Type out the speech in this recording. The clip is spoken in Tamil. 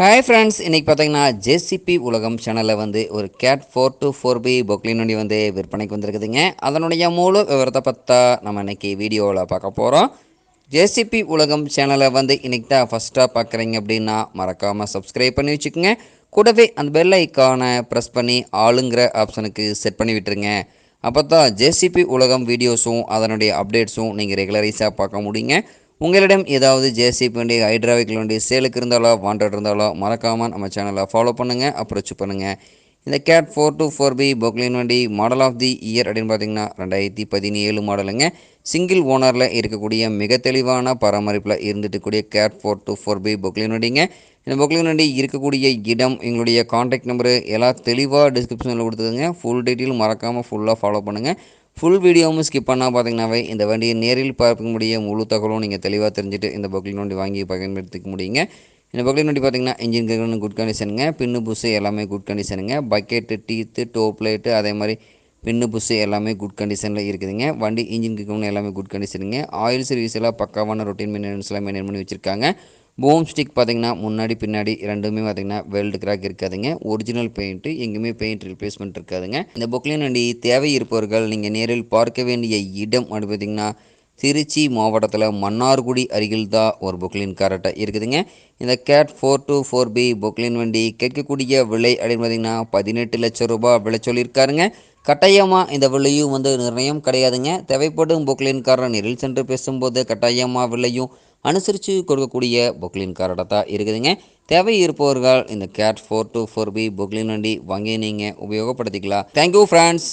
ஹாய் ஃப்ரெண்ட்ஸ் இன்றைக்கி பார்த்தீங்கன்னா ஜேசிபி உலகம் சேனலில் வந்து ஒரு CAT four two four B Poclain வண்டி வந்து விற்பனைக்கு வந்திருக்குதுங்க. அதனுடைய முழு விவரத்தை பற்றா நம்ம இன்றைக்கி வீடியோவில் பார்க்க போகிறோம் ஜேசிபி உலகம் சேனலை வந்து இன்றைக்கி தான் ஃபஸ்ட்டாக பார்க்குறீங்க அப்படின்னா மறக்காமல் சப்ஸ்கிரைப் பண்ணி வச்சுக்கோங்க. கூடவே அந்த பெல் ஐக்கானை ப்ரெஸ் பண்ணி ஆளுங்கிற ஆப்ஷனுக்கு செட் பண்ணி விட்டுருங்க. அப்போ தான் ஜேசிபி உலகம் வீடியோஸும் அதனுடைய அப்டேட்ஸும் நீங்கள் ரெகுலரைஸாக பார்க்க முடியுங்க. உங்களிடம் ஏதாவது ஜேசிபி வண்டி ஹைட்ராவிக் வண்டி சேலுக்கு இருந்தாலோ வாண்டட் இருந்தாலோ மறக்காமல் நம்ம சேனலை ஃபாலோ பண்ணுங்கள் அப்ரோச் பண்ணுங்கள் இந்த Cat four two four B Poclain வண்டி மாடல் ஆஃப் தி இயர் அப்படின்னு பார்த்தீங்கன்னா ரெண்டாயிரத்தி பதினேழு மாடலுங்க சிங்கிள் ஓனரில் இருக்கக்கூடிய மிக தெளிவான பராமரிப்பில் இருந்துட்டு கூடிய CAT four two four B Poclain வண்டிங்க. இந்த பொக்லின் வண்டி இருக்கக்கூடிய இடம் எங்களுடைய கான்டாக்ட் நம்பரு எல்லாம் தெளிவாக டிஸ்கிரிப்ஷனில் கொடுத்துருங்க ஃபுல் டீட்டெயில் மறக்காமல் ஃபுல்லாக ஃபாலோ பண்ணுங்கள் ஃபுல் வீடியோவும் ஸ்கிப் பண்ணால் பார்த்தீங்கன்னாவே இந்த வண்டியை நேரில் பார்க்க முடிய முழு தகவலும் நீங்கள் தெளிவாக தெரிஞ்சுட்டு இந்த பொக்லின் வண்டி வாங்கி பயன்படுத்திக்க முடியுங்க. இந்த பொக்லின் வண்டி பார்த்தீங்கன்னா இன்ஜின் கன் குட் கண்டிஷனுங்க பின்னு புஸ்ஸு எல்லாமே குட் கண்டிஷனுங்க பக்கெட்டு டீத்து டோப் லைட்டு அதே மாதிரி பின்னு புஸ்ஸு எல்லாமே குட் கண்டிஷனில் இருக்குதுங்க. வண்டி இன்ஜின் கிக்கணும் எல்லாமே குட் கண்டிஷனுங்க ஆயில் சர்வீஸ் எல்லாம் பக்காவான ரொட்டீன் மெயின்டெனன்ஸ்லாம் மெயின்டைன் பண்ணி வச்சுருக்காங்க. பூம் ஸ்டிக் பார்த்திங்கன்னா முன்னாடி பின்னாடி ரெண்டுமே பார்த்தீங்கன்னா வெல்டு கிராக் இருக்காதுங்க. ஒரிஜினல் பெயிண்ட்டு எங்கேயுமே பெயிண்ட் ரிப்ளேஸ்மெண்ட் இருக்காதுங்க. இந்த பொக்லின் வண்டி தேவை இருப்பவர்கள் நீங்கள் நேரில் பார்க்க வேண்டிய இடம் அப்படி பார்த்தீங்கன்னா திருச்சி மாவட்டத்தில் மன்னார்குடி அருகில் தான் ஒரு பொக்லின் காரட்டை இருக்குதுங்க. இந்த CAT four two four B Poclain வண்டி கேட்கக்கூடிய விலை அப்படின்னு பார்த்தீங்கன்னா பதினெட்டு லட்சம் ரூபாய் விலை சொல்லியிருக்காருங்க. கட்டாயமாக இந்த விலையும் வந்து நிர்ணயம் கிடையாதுங்க. தேவைப்படும் பொக்லின்காரர் நேரில் சென்று பேசும்போது கட்டாயமாக விலையும் அனுசரித்து கொடுக்கக்கூடிய பொக்லின் காரடை தான் இருக்குதுங்க. தேவை இருப்பவர்கள் இந்த CAT four two four B Poclain வண்டி வாங்கி நீங்கள் உபயோகப்படுத்திக்கலாம். Thank you friends